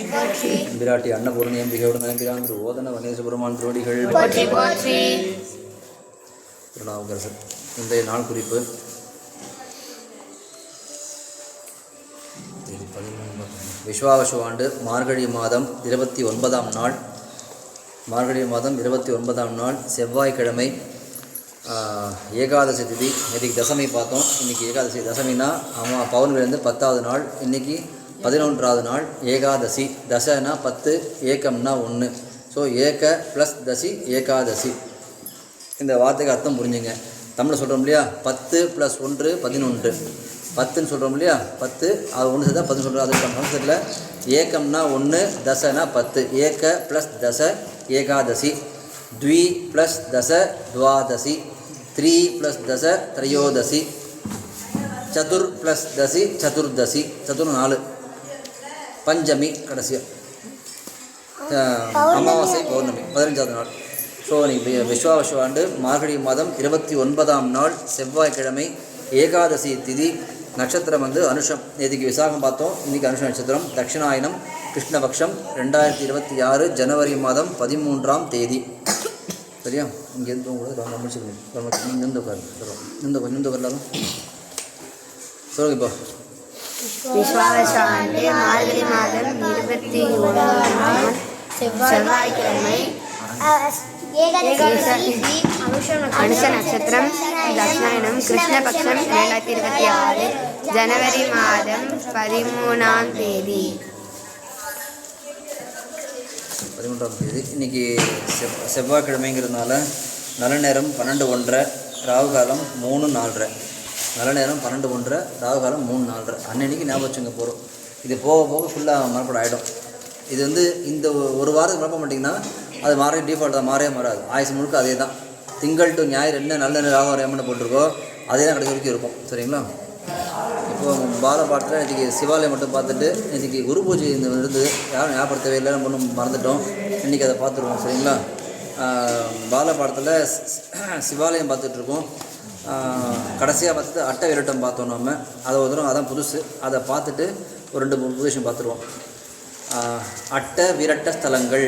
பிராட்டி அன்னபூரணி அம்பிகையோடு நம்பிரான் திரு ஓதன வனேசபெருமான் திருவடிகள். திருநாவுக்கரசர். இன்றைய நாள் குறிப்பு. விஸ்வாவசு ஆண்டு மார்கழி மாதம் இருபத்தி ஒன்பதாம் நாள். மார்கழி மாதம் இருபத்தி ஒன்பதாம் நாள். செவ்வாய்க்கிழமை ஏகாதசி திதி. நேற்றுக்கு தசமி பார்த்தோம். இன்றைக்கி ஏகாதசி தசமினா அம்மா பௌர்ணமிலேருந்து பத்தாவது நாள். இன்றைக்கி பதினொன்றாவது நாள் ஏகாதசி. தசைனா பத்து ஏக்கம்னா ஒன்று ஸோ ஏக ப்ளஸ் தசி ஏகாதசி. இந்த வார்த்தைக்கு அர்த்தம் புரிஞ்சுங்க. தமிழை சொல்கிறோம் இல்லையா? பத்து ப்ளஸ் ஒன்று பதினொன்று. பத்துன்னு சொல்கிறோம் இல்லையா? பத்து அது ஒன்று சேர்த்தா பத்து சொல்கிறோம் அது சமஸ்கிருத்தில் ஏக்கம்னா ஒன்று தசைனா பத்து. ஏக்க ப்ளஸ் தச ஏகாதசி. த்வி ப்ளஸ் தச துவாதசி. த்ரீ ப்ளஸ் தச திரையோதசி. சதுர் ப்ளஸ் தசி சதுர்தசி. சதுர் நாலு. பஞ்சமி கடைசியாக அமாவாசை பௌர்ணமி பதினஞ்சாவது நாள். ஸோ இன்னைக்கு விஸ்வாவசு ஆண்டு மார்கழி மாதம் இருபத்தி ஒன்பதாம் நாள் செவ்வாய்க்கிழமை ஏகாதசி திதி நட்சத்திரம் வந்து அனுஷம். நேற்றுக்கு விசாகம் பார்த்தோம் இன்றைக்கி அனுஷ நட்சத்திரம் தட்சிணாயனம் கிருஷ்ணபக்ஷம் ரெண்டாயிரத்தி இருபத்தி ஆறு ஜனவரி மாதம் பதிமூன்றாம் தேதி. சரியா? இங்கேருந்து கூட ரொம்ப முடிச்சுக்கணும். நீங்கள் நின்று உட்காரு. சொல்லுவோம் நின்று நின்று வரலாம் சொல்லுங்க இப்போ. விஸ்வாவச ஆண்டு மார்கழி மாதம் இருபத்தி ஒன்றாம் நாள் செவ்வாய்க்கிழமை. அனுஷ நட்சத்திரம் தட்சிணாயனம் கிருஷ்ணபக்ஷம் இரண்டாயிரத்தி இருபத்தி ஆறு ஜனவரி மாதம் பதிமூணாம் தேதி. பதிமூன்றாம் தேதி. இன்றைக்கி செவ் செவ்வாய்க்கிழமைங்கிறதுனால நல்ல நேரம் பன்னெண்டு ஒன்றரை ராகு காலம் மூணு நாலரை. நல்ல நேரம் பன்னெண்டு ஒன்றரை ராகுகாலம் மூணு நாலரை. அன்னன்னைக்கு ஞாபகம் வச்சுங்க போகிறோம் இது போக போக ஃபுல்லாக மறுபடியும் ஆகிடும் இது வந்து இந்த ஒரு வாரத்துக்கு மறக்க மாட்டிங்கன்னா அது மாறே டிஃபால்ட் தான் மாறவே மாறாது. ஆயுசு முழுக்க அதே தான் திங்கள் டு ஞாயிறு என்ன நல்ல நேரம் ராகு ரேமனை போட்டிருக்கோ அதே தான் கடைசி வரைக்கும் இருக்கும். சரிங்களா? இப்போ பாலபாடத்தில் இன்றைக்கி சிவாலயம் மட்டும் பார்த்துட்டு இன்றைக்கி குரு பூஜை இந்த இருந்து யாரும் ஞாபகப்படுத்தவே இல்லை நம்ம ஒன்றும் மறந்துட்டோம். இன்றைக்கி அதை பார்த்துருவோம் சரிங்களா? பால பாடத்தில் சிவாலயம் பார்த்துட்ருக்கோம் கடைசியாக பார்த்துட்டு அட்டை விரட்டம் பார்த்தோம் நம்ம. அதை ஒரு தடவை அதான் புதுசு. அதை பார்த்துட்டு ஒரு ரெண்டு மூணு புது விஷயம் பார்த்துருவோம் அட்ட விரட்ட ஸ்தலங்கள்.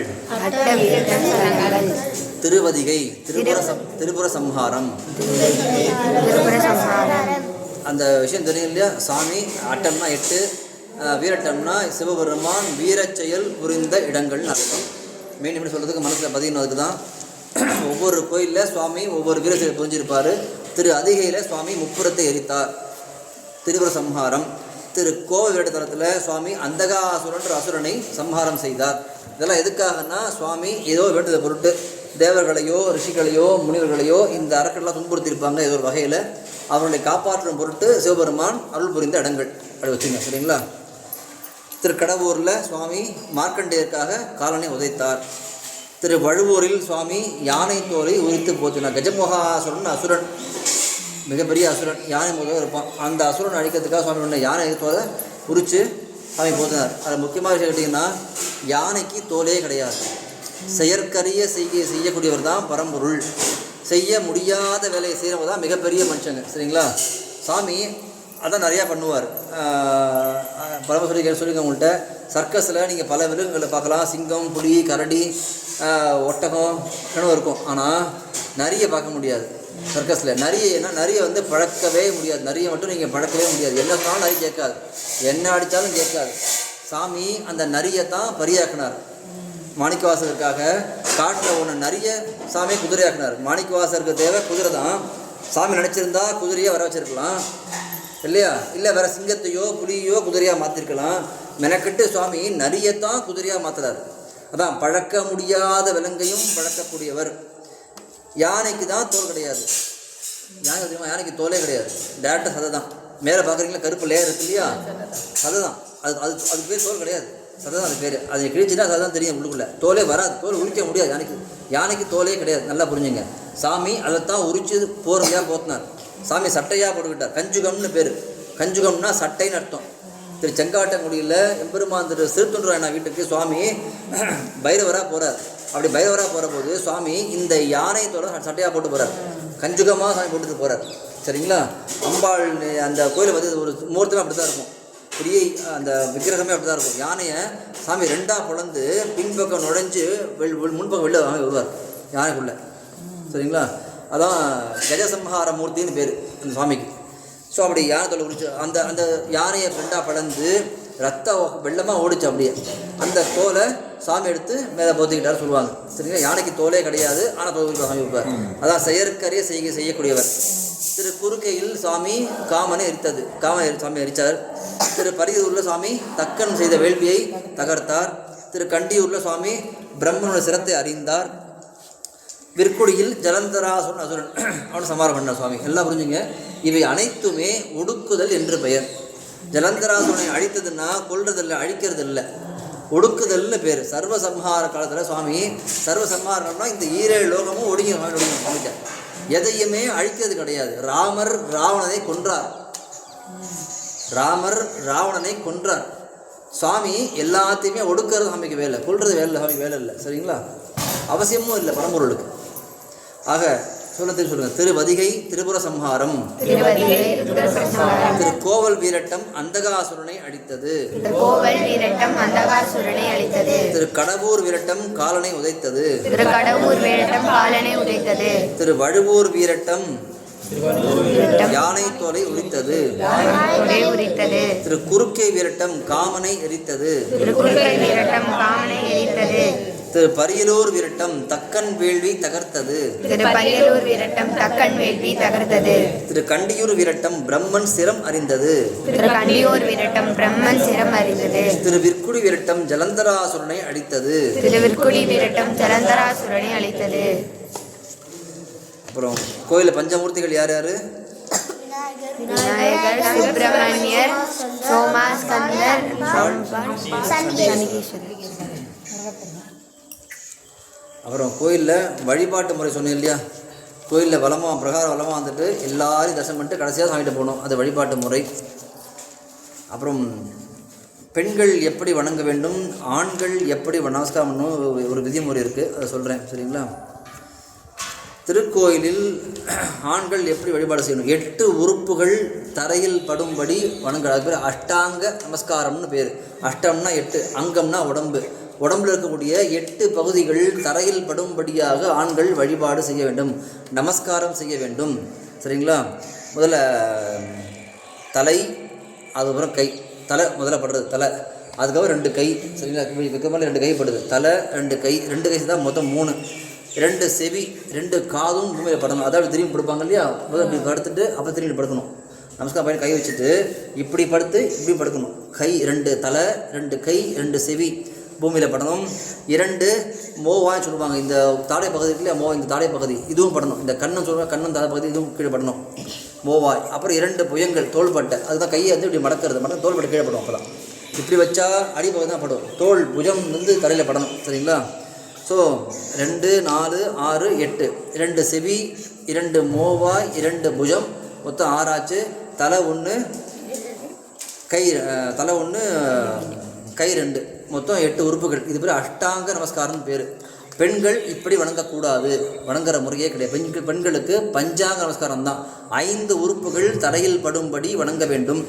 திருவதிகை திரிபுர திரிபுர சம்ஹாரம். அந்த விஷயம் தெரியும் இல்லையா? சாமி அட்டம்னா எட்டு வீரட்டம்னா சிவபெருமான் வீரச்செயல் புரிந்த இடங்கள்னு அர்த்தம். மீண்டும் சொல்கிறதுக்கு மனசில் பதியணும் அதுக்கு தான் ஒவ்வொரு கோயிலில் சுவாமி ஒவ்வொரு வீரச்செயல் புரிஞ்சிருப்பார். திரு அதிகையில் சுவாமி முப்புறத்தை எரித்தார். திரிபுர சம்ஹாரம் திரு கோவில் இடத்தலத்தில் சுவாமி அந்தகாசுரன்ற அசுரனை சம்ஹாரம் செய்தார். இதெல்லாம் எதுக்காகன்னா சுவாமி ஏதோ வேண்டுத பொருட்டு தேவர்களையோ ரிஷிகளையோ முனிவர்களையோ இந்த அரக்கெல்லாம் துன்புறுத்தியிருப்பாங்க ஏதோ ஒரு வகையில். அவர்களை காப்பாற்றும் பொருட்டு சிவபெருமான் அருள் புரிந்த இடங்கள். அப்படி வச்சுங்க சரிங்களா? திரு கடவுரில் சுவாமி மார்க்கண்டேயருக்காக காலனை உதைத்தார். திரு வழுவூரில் சுவாமி யானை தோலை உரித்து போத்தினார் கஜமுகாசுரன் அசுரன் மிகப்பெரிய அசுரன். யானை முதல் இருப்பான். அந்த அசுரன் அழிக்கிறதுக்காக சுவாமி ஒன்று யானை தோலை உரித்து சுவாமி போத்தினார் அதில் முக்கியமாக விஷயம் கேட்டிங்கன்னா யானைக்கு தோலே கிடையாது. செயற்கரிய செய்ய செய்யக்கூடியவர் தான் பரம்பொருள். செய்ய முடியாத வேலையை செய்கிறவங்க தான் மிகப்பெரிய மனுஷங்க. சரிங்களா? சாமி அதான் நிறையா பண்ணுவார். பரமசுரி சொல்லிங்க உங்கள்கிட்ட சர்க்கஸில் நீங்கள் பல விலங்குகளை பார்க்கலாம். சிங்கம் புலி கரடி ஒட்டகம் கனவு இருக்கும். ஆனால் நிறைய பார்க்க முடியாது சர்க்கஸில். நிறைய ஏன்னா நிறைய வந்து பழக்கவே முடியாது. நரியை மட்டும் நீங்கள் பழக்கவே முடியாது. என்ன சொன்னாலும் நிறைய கேட்காது. என்ன அடித்தாலும் கேட்காது. சாமி அந்த நரியை தான் பரியாக்கினார். மாணிக்கவாசகருக்காக காட்டில் ஒன்று நிறைய சாமி குதிரையாக்கினார். மாணிக்கவாசருக்கு தேவை குதிரை தான். சாமி நினச்சிருந்தா குதிரையை வர வச்சிருக்கலாம். இல்லையா? இல்லை வேற சிங்கத்தையோ புலியோ குதிரையாக மாற்றிருக்கலாம் மெனக்கெட்டு சுவாமி நரியத்தான் குதிரையாக மாற்றுறாரு அதான் பழக்க முடியாத விலங்கையும் பழக்கக்கூடியவர். யானைக்கு தான் தோல் கிடையாது. யானை தெரியுமா? யானைக்கு தோலே கிடையாது. டேரக்டாக சதை தான். மேலே பார்க்குறீங்களா கருப்பு லேயர் இருக்கு இல்லையா? சதை தான். அது அது அது பேர் தோல் கிடையாது. சதை தான் அது பேர். அது கிழிச்சுன்னா சதை தான் தெரியும் உள்ளுக்குள்ளே. தோலே வராது. தோல் உரிக்க முடியாது யானைக்கு. யானைக்கு தோலே கிடையாது. நல்லா புரிஞ்சுங்க. சாமி அதைத்தான் உரிச்சு போர்வையாக போத்தினார். சாமி சட்டையாக போட்டுக்கிட்டார் கஞ்சுகம்னு பேர். கஞ்சுகம்னா சட்டைன்னு அர்த்தம். திரு செங்காட்டங்குடியில் எம்பெருமான் திரு சிறுத்தொன்றாயனா வீட்டுக்கு சுவாமி பைரவராக போகிறார் அப்படி பைரவராக போகிற போது சுவாமி இந்த யானையத்தோட சட்டையாக போட்டு போகிறார் கஞ்சுகமாக சாமி போட்டுட்டு போகிறார் சரிங்களா? அம்பாள் அந்த கோயில் வந்து ஒரு முகூர்த்தமே அப்படி தான் இருக்கும். பெரிய அந்த விக்கிரகமே அப்படி தான் இருக்கும். யானையை சாமி ரெண்டாக பிளந்து பின்பக்கம் நுழைஞ்சு வெள் முன்பக்கம் வெளில வாங்கி வருவார். யானைக்குள்ளே. சரிங்களா? அதான் கஜசம்ஹார மூர்த்தின்னு பேர் அந்த சுவாமிக்கு. ஸோ அப்படி யானை தோலை உரிச்சு அந்த அந்த யானையை ரெண்டாக படந்து ரத்தம் வெள்ளமாக ஓடிச்சு அப்படியே. அந்த தோலை சாமி எடுத்து மேலே போத்திக்கிட்டார் சொல்லுவாங்க. சரிங்களா? யானைக்கு தோலே கிடையாது ஆனால் தோல் சாமி வைப்பார் அதான் செயற்கரிய செய்ய செய்யக்கூடியவர். திரு குறுக்கையில் சாமி காமனை எரித்தது. காமனை எரி- சாமி எரித்தார் திரு பரியூரில் சாமி தக்கன் செய்த வேள்வியை தகர்த்தார். திரு கண்டியூரில் சுவாமி பிரம்மனோட சிரத்தை அறிந்தார். விற்குடியில் ஜலந்தராசுரன் அசுரன். அவன் சமாரம் பண்ண சுவாமி. எல்லாம் புரிஞ்சுங்க. இவை அனைத்துமே ஒடுக்குதல் என்று பெயர். ஜலந்தராசுரனை அழித்ததுன்னா கொல்றதில்ல அழிக்கிறது இல்லை ஒடுக்குதல்னு பேர். சர்வசம்ஹார காலத்தில் சுவாமி சர்வசம்ஹாரம்னா இந்த ஈரேழு லோகமும் ஒடுங்கி ஒடுங்கி சுவாமிட்ட எதையுமே அழிக்கிறது கிடையாது. ராமர் ராவணனை கொன்றார். ராமர் ராவணனை கொன்றார். சுவாமி எல்லாத்தையுமே ஒடுக்கிறது சாமிக்கு வேலை. கொல்றது வேலை சாமிக்கு வேலை இல்லை. சரிங்களா? அவசியமும் இல்லை பரம்பொருளுக்கு. ஆக சொல்லத்துக்கு சொல்லுங்க. திருவதிகை திரிபுர சம்ஹாரம். திரு கோவல் வீரட்டம் அந்தகாசுரனை அழித்தது திரு கடவூர் வீரட்டம் காலனை உதைத்தது. திரு வழுவூர் வீரட்டம் யானை தோலை உரித்தது. திரு குறுக்கை வீரட்டம் காமனை எரித்தது. திரு பரியலூர் வீரட்டம் தக்கன் வேள்வி தகர்த்தது திரு பரியலூர் வீரட்டம் தக்கன் வேள்வி தகர்த்தது திரு கண்டியூர் வீரட்டம் பிரம்மன் சிரம் அறிந்தது திரு கண்டியூர் வீரட்டம் பிரம்மன் சிரம் அறிந்தது திரு விற்குடி வீரட்டம் ஜலந்தராசுரனை அடித்தது திரு விற்குடி வீரட்டம் ஜலந்தராசுரனை அழித்தது அப்புறம் கோயிலில் பஞ்சமூர்த்திகள் யார் யார் விநாயகர் சுப்பிரமணியர் சோமா ஸ்கந்தர் சனிகேஸ்வரர் அப்புறம் கோயிலில் வழிபாட்டு முறை சொன்னேன் இல்லையா? கோயிலில் வளமாக பிரகாரம் வளமாக வந்துட்டு எல்லாரையும் தரிசனம் பண்ணிட்டு கடைசியாக சாமிகிட்ட போகணும். அது வழிபாட்டு முறை. அப்புறம் பெண்கள் எப்படி வணங்க வேண்டும்? ஆண்கள் எப்படி நமஸ்காரம் பண்ணணும்? ஒரு- ஒரு விதிமுறை இருக்குது அதை சொல்கிறேன் சரிங்களா? திருக்கோயிலில் ஆண்கள் எப்படி வழிபாடு செய்யணும்? எட்டு உறுப்புகள் தரையில் படும்படி வணங்க அது பேர் அஷ்டாங்க நமஸ்காரம்னு பேர். அஷ்டம்னா எட்டு அங்கம்னா உடம்பு. உடம்புல இருக்கக்கூடிய எட்டு பகுதிகள் தரையில் படும்படியாக ஆண்கள் வழிபாடு செய்ய வேண்டும் நமஸ்காரம் செய்ய வேண்டும். சரிங்களா? முதல்ல தலை அதுக்கப்புறம் கை. தலை முதல்ல படுறது தலை. அதுக்கப்புறம் ரெண்டு கை. சரிங்களா? மேலே ரெண்டு கை படுது. தலை ரெண்டு கை. ரெண்டு கை தான் மொத்தம் மூணு. ரெண்டு செவி ரெண்டு காதும் பூமியில் படணும். அதாவது திரும்பி படுப்பாங்க இல்லையா? முதல்ல இப்படி படுத்துட்டு அப்புறம் திரும்பி படுக்கணும். நமஸ்காரம் பையன் கை வச்சுட்டு இப்படி படுத்து இப்படி படுக்கணும். கை ரெண்டு தலை ரெண்டு கை ரெண்டு செவி. பூமியில் படணும். இரண்டு மோவான்னு சொல்லுவாங்க. இந்த தாடை பகுதி இல்லையா மோ இந்த தாடை பகுதி இதுவும் படணும். இந்த கண்ணன் சொல்லுவாங்க கண்ணன் தாடை பகுதி இதுவும் கீழே படணும். மோவாய் அப்புறம் இரண்டு புயங்கள் தோள்பட்டை. அதுதான் கையை வந்து இப்படி மடக்கிறது. மட்டும் தோள்பட்டை கீழே படும் அப்போதான். இப்படி வச்சா அடிப்பகுதி தான் படும். தோல் புஜம் வந்து தலையில் படணும். சரிங்களா? ஸோ ரெண்டு நாலு ஆறு எட்டு. இரண்டு செவி இரண்டு மோவாய் இரண்டு புஜம். மொத்தம் ஆறாச்சு. தலை ஒன்று கை தலை ஒன்று கை ரெண்டு. மொத்தம் எட்டு உறுப்புகள். இது பேர் அஷ்டாங்க நமஸ்காரம்னு பேர். பெண்கள் இப்படி வணங்கக்கூடாது. வணங்குற முறையே கிடையாது. பெண்கள் பெண்களுக்கு பஞ்சாங்க நமஸ்காரம் தான். ஐந்து உறுப்புகள் தரையில் படும்படி வணங்க வேண்டும்.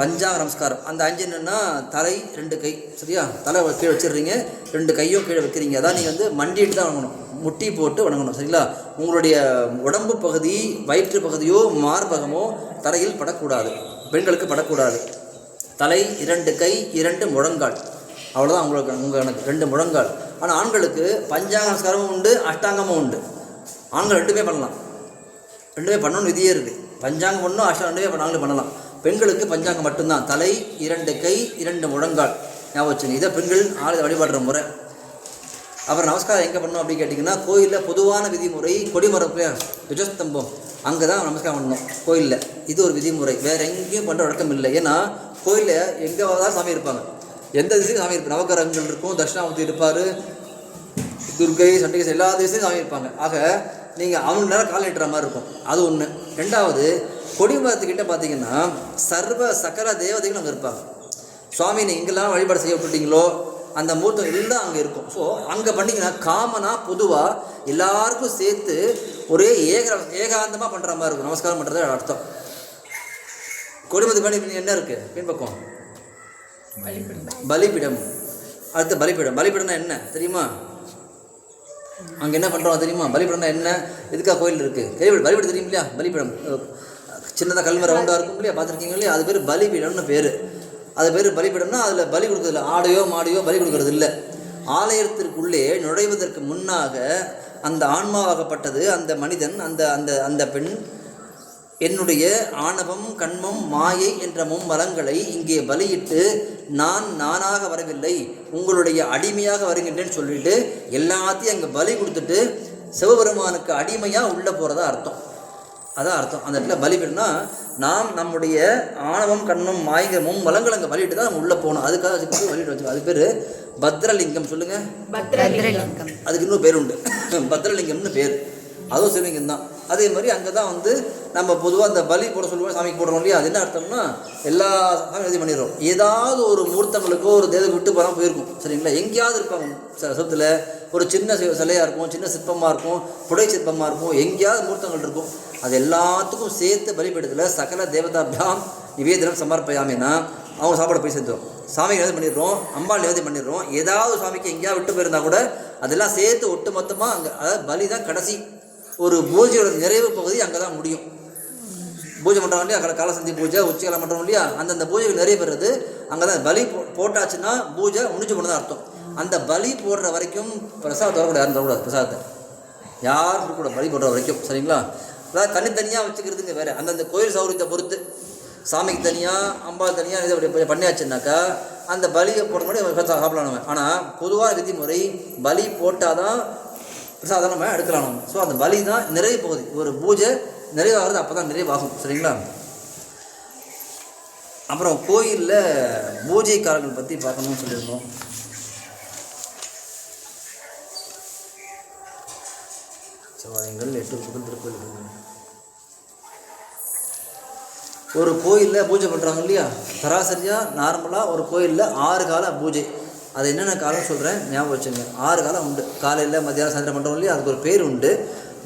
பஞ்சாங்க நமஸ்காரம். அந்த அஞ்சு என்னென்னா தலை ரெண்டு கை. சரியா? தலை கீழே வச்சிடுறீங்க. ரெண்டு கையும் கீழே வைக்கிறீங்க. அதான் நீங்கள் வந்து மண்டிட்டு தான் வணங்கணும். முட்டி போட்டு வணங்கணும். சரிங்களா? உங்களுடைய உடம்பு பகுதி வயிற்று பகுதியோ மார்பகமோ தரையில் படக்கூடாது. பெண்களுக்கு படக்கூடாது. தலை இரண்டு கை இரண்டு முழங்கால். அவ்வளோதான் உங்களுக்கு உங்கள் கணக்கு ரெண்டு முழங்கால். ஆனால் ஆண்களுக்கு பஞ்சாங்க நமஸ்காரமும் உண்டு அஷ்டாங்கமும் உண்டு. ஆண்கள் ரெண்டுமே பண்ணலாம். ரெண்டுமே பண்ணணும்னு விதியே இருக்குது பஞ்சாங்கம் பண்ணணும் அஷ்டம் ரெண்டுமே பண்ண- பண்ணலாம். பெண்களுக்கு பஞ்சாங்கம் மட்டும்தான். தலை இரண்டு கை இரண்டு முழங்கால். ஞாபகம் வச்சுங்க இதை பெண்கள் ஆளை வழிபடுற முறை. அப்புறம் நமஸ்காரம் எங்கே பண்ணணும் அப்படின்னு கேட்டிங்கன்னா கோயிலில் பொதுவான விதிமுறை கொடிமரப்பு. துஜஸ்தம்பம் அங்கே தான் நமஸ்காரம் பண்ணணும் கோயிலில். இது ஒரு விதிமுறை. வேறு எங்கேயும் பண்ணுற வழக்கம் இல்லை. ஏன்னா கோயிலில் எங்கே தான் சாமி இருப்பாங்க. எந்த திசையும் சாமி இருப்பார். நவகரங்கள் இருக்கும் தட்சிணாமூர்த்தி இருப்பார் துர்கை சண்டிகை எல்லா திசையும் சாமி இருப்பாங்க. ஆக நீங்கள் அவங்க நேரம் கால் நீட்டுற மாதிரி இருக்கும். அது ஒன்று ரெண்டாவது கொடிமரத்துக்கிட்ட பார்த்தீங்கன்னா சர்வ சகல தேவதைகளும் அங்கே இருப்பாங்க. சுவாமி நீங்கள் எங்கெல்லாம் வழிபாடு செய்ய விட்டுட்டீங்களோ அந்த மூர்த்தம் எல்லாம் அங்கே இருக்கும். ஸோ அங்கே பண்ணிங்கன்னா காமனாக பொதுவாக எல்லாருக்கும் சேர்த்து ஒரே ஏக ஏகாந்தமாக பண்ணுற மாதிரி இருக்கும். நமஸ்காரம் பண்ணுறது அர்த்தம். கொடிமதி பண்ணி என்ன இருக்குது பின்பக்கம். பலிபிடம் அடுத்து பலிபிடம் பலிபிடம்னா என்ன? தெரியுமா? அங்கே என்ன பண்ணுறோம் தெரியுமா? பலிபிடம்னா என்ன? எதுக்காக கோயில் இருக்குது கேள்வி பலிபிடம் தெரியும் இல்லையா? பலிபிடம் சின்னதாக கல்வி ரவுண்டாக இருக்கும் இல்லையா? பார்த்துருக்கீங்க இல்லையா? அது பேர் பலிபீடம்னு பேர். அது பேர் பலிபீடம்னா அதில் பலி கொடுக்குறதில்ல. ஆடையோ மாடையோ பலி கொடுக்கறது இல்லை ஆலயத்திற்குள்ளே நுழைவதற்கு முன்னாக அந்த ஆன்மாவாகப்பட்டது அந்த மனிதன் அந்த அந்த அந்த பெண் என்னுடைய ஆணவம் கண்மம் மாயை என்ற மும்மலங்களை இங்கே பலியிட்டு நான் நானாக வரவில்லை உங்களுடைய அடிமையாக வருகின்றேன்னு சொல்லிட்டு எல்லாத்தையும் அங்கே பலி கொடுத்துட்டு சிவபெருமானுக்கு அடிமையாக உள்ளே போகிறதா அர்த்தம். அதான் அர்த்தம். அந்த இடத்துல பலிபிடம்னா நாம் நம்முடைய ஆணவம் கண்ணும் மாய்கிற மும்மலங்கள் அங்கே பலியிட்டு தான் உள்ளே போகணும். அதுக்காக அதுக்கு பலியிட்டு வச்சுக்கோ அது பேர் பத்ரலிங்கம் சொல்லுங்கள் பத்ரலிங்கம். அதுக்கு இன்னும் பேர் உண்டு. பத்ரலிங்கம்னு பேர். அதுவும் சிவலிங்கம் தான் அதே மாதிரி அங்கே தான் வந்து நம்ம பொதுவாக அந்த பலி போட சொல்லுவோம் சாமிக்கு போடுறோம் இல்லையா? அது என்ன அர்த்தம்னா எல்லா சாமி இது பண்ணிடுறோம். ஏதாவது ஒரு மூர்த்தங்களுக்கோ ஒரு தேவை விட்டு போகாமல் போயிருக்கும். சரிங்களா? எங்கேயாவது இருப்பாங்க. சபத்தில் ஒரு சின்ன சிலையாக இருக்கும் சின்ன சிற்பமாக இருக்கும் புடை சிற்பமாக இருக்கும் எங்கேயாவது மூர்த்தங்கள் இருக்கும். அது எல்லாத்துக்கும் சேர்த்து பலிபீடத்தில் சகல தேவதாபியாம் நிவேதனம் சமர்ப்பயாமின்னா அவங்க சாப்பாடு போய் சேர்ந்துடும் சாமிக்கு நிவேதம் பண்ணிடுறோம் அம்பாள் நிவேதம் பண்ணிடுறோம். ஏதாவது சாமிக்கு எங்கேயாவது விட்டு போயிருந்தா கூட அதெல்லாம் சேர்த்து ஒட்டு மொத்தமாக அங்கே அதாவது பலி தான் கடைசி. ஒரு பூஜையோட நிறைவு பகுதி அங்கே தான் முடியும். பூஜை பண்ணுறோம் இல்லையா? கா- காலசந்தி பூஜை உச்சிகாலம் பண்ணுறோம் இல்லையா? அந்தந்த பூஜைகள் நிறைவேறது அங்கே தான் பலி போ போட்டாச்சுன்னா பூஜை முடிஞ்சு போனது அர்த்தம். அந்த பலி போடுற வரைக்கும் பிரசாதம் வரக்கூடாது யாரும் தரக்கூடாது பிரசாதத்தை. யாரும் கூட பலி போடுற வரைக்கும். சரிங்களா? அதாவது தனித்தனியாக வச்சுக்கிறதுங்க வேறு. அந்தந்த கோயில் சௌகரியத்தை பொறுத்து. சாமிக்கு தனியாக அம்பாள் தனியாக இதை அப்படி பண்ணியாச்சுனாக்கா அந்த பலியை போட முன்னாடி சாப்பிடலாம் நம்ம. ஆனால் பொதுவாக விதிமுறை பலி போட்டால் தான் பிரசாதம் நம்ம எடுக்கலாம் நம்ம. ஸோ அந்த பலி தான் நிறைவு பகுதி. ஒரு பூஜை நிறைவாகிறது அப்போ தான் நிறைவாகும். சரிங்களா? அப்புறம் கோயிலில் பூஜைக்காரர்கள் பற்றி பார்க்கணும்னு சொல்லியிருந்தோம். சிவாலயங்கள் எட்டு புகழ் திருக்கோயில் ஒரு கோயிலில் பூஜை பண்ணுறாங்க இல்லையா? சராசரியாக நார்மலாக ஒரு கோயிலில் ஆறு கால பூஜை. அது என்னென்ன காலம் சொல்கிறேன் ஞாபகம் வச்சுங்க. ஆறு காலம் உண்டு. காலையில் மத்தியானம் சாயந்தரம் பண்ணுறோம் இல்லையா? அதுக்கு ஒரு பேர் உண்டு.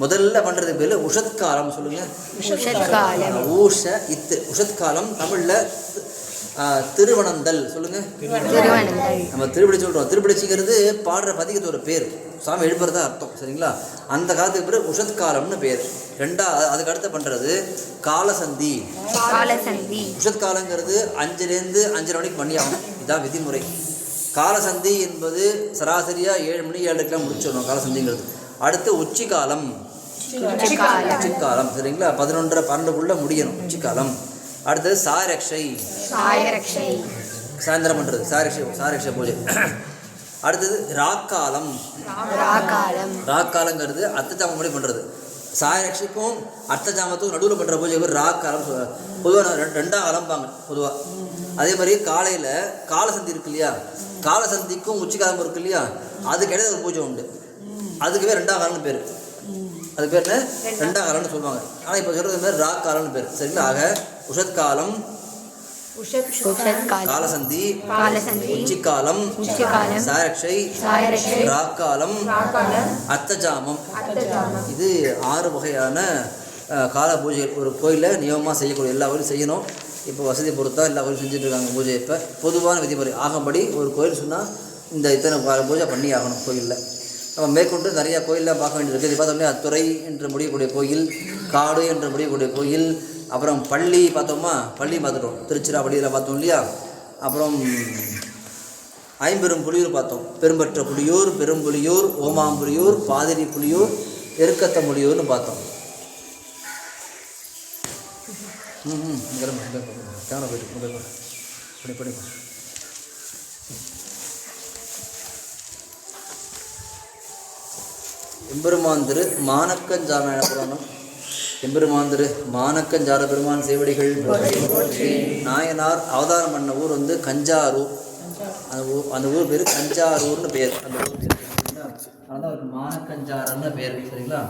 முதல்ல பண்ணுறதுக்கு பேர் உஷத்காலம் சொல்லுங்கள் ஊஷ இத்து. உஷத்காலம் தமிழில் திருவனந்தல் சொல்லுங்கள் நம்ம திருப்படி சொல்கிறோம் திருப்படிச்சிங்கிறது பாடுற பதிகத்தோட பேர். சாமி எழுப்புறதா அர்த்தம் சரிங்களா? அந்த காலத்துக்கு பேர் உஷத்காலம்னு பேர். ரெண்டா அதுக்கு அடுத்து பண்ணுறது காலசந்தி. காலசந்தி. உஷத்காலங்கிறது அஞ்சுலேருந்து அஞ்சரை மணிக்கு பண்ணி ஆகணும் இதான் விதிமுறை. காலசந்தி என்பது சராசரியாக ஏழு மணி ஏழுக்கெல்லாம் முடிச்சிடணும் காலசந்திங்கிறது. அடுத்து உச்சிக்காலம் உச்சிக்காலம் சரிங்களா? பதினொன்றரை பன்னெண்டுக்குள்ளே முடியணும் உச்சிக்காலம் அடுத்தது சாரக்ஷை சாயந்தரம் பண்ணுறது சாரக்ஷை சாரக்ஷை பூஜை. அடுத்தது ராக்காலம். ராக்காலங்கிறது அர்த்தஜாமம் முன்னாடி பண்ணுறது சாயரக்ஷிக்கும் அர்த்தஜாமத்துக்கும் நடுவில் பண்ணுற பூஜை பேர் ராக்காலம் பொதுவாக ரெண்டாம் காலம்பாங்க பொதுவாக அதே மாதிரி காலையில் காலசந்தி இருக்கு இல்லையா? காலசந்திக்கும் உச்சிக்காலம் இருக்கு இல்லையா? அதுக்கு இடையில ஒரு பூஜை உண்டு. அதுக்கு பேர் ரெண்டாம் காலம்னு பேர். அது பேர் என்ன? ரெண்டாம் காலம்னு சொல்லுவாங்க. ஆனால் இப்போ சொல்கிறது மாதிரி ராக் காலம்னு பேர். சரிங்களா? ஆக உஷத்காலம் காலசந்தி. உச்சிக்காலம். உச்சிகாலம் சாரக்ஷை. ராக்காலம். அர்த்தஜாமம். இது ஆறு வகையான கால பூஜைகள் ஒரு கோயிலில் நியமமாக செய்யக்கூடிய எல்லா கோயிலும் செய்யணும். இப்போ வசதி பொறுத்தா எல்லா கோயிலும் செஞ்சுட்டு இருக்காங்க பூஜை இப்போ. பொதுவான விதிமுறை. ஆகும்படி ஒரு கோயில் சொன்னால் இந்த இத்தனை கால பூஜை பண்ணி ஆகணும் கோயிலில். நம்ம மேற்கொண்டு நிறையா கோயிலில் பார்க்க வேண்டியது இது பார்த்தோம்னா துறை என்று முடியக்கூடிய கோயில் காடு என்று முடியக்கூடிய கோயில் அப்புறம் பள்ளி பார்த்தோமா? பள்ளி பார்த்துட்டோம். திருச்சிராப்பள்ளியில் பார்த்தோம் இல்லையா? அப்புறம் ஐம்பெரும் புலியூர் பார்த்தோம். பெரும்பற்ற புலியூர் பெரும்புலியூர் ஓமாம்புலியூர் பாதிரி புலியூர் எருக்கத்த முடியூர்னு பார்த்தோம். ம் ம். கேமரா போயிட்டு மொபைல் படி படி எம்பெருமான் திரு புராணம் எம்பெருமான் திரு மானக்கஞ்சார பெருமான் சேவடிகள் நாயனார் அவதாரம் பண்ண ஊர் வந்து கஞ்சாரூர். அந்த ஊர் அந்த ஊர் பேர் கஞ்சாரூர்னு பேர். அந்த ஊர் அதனால் ஒரு மானக்கஞ்சாரன்னு பேர் சரிங்களா?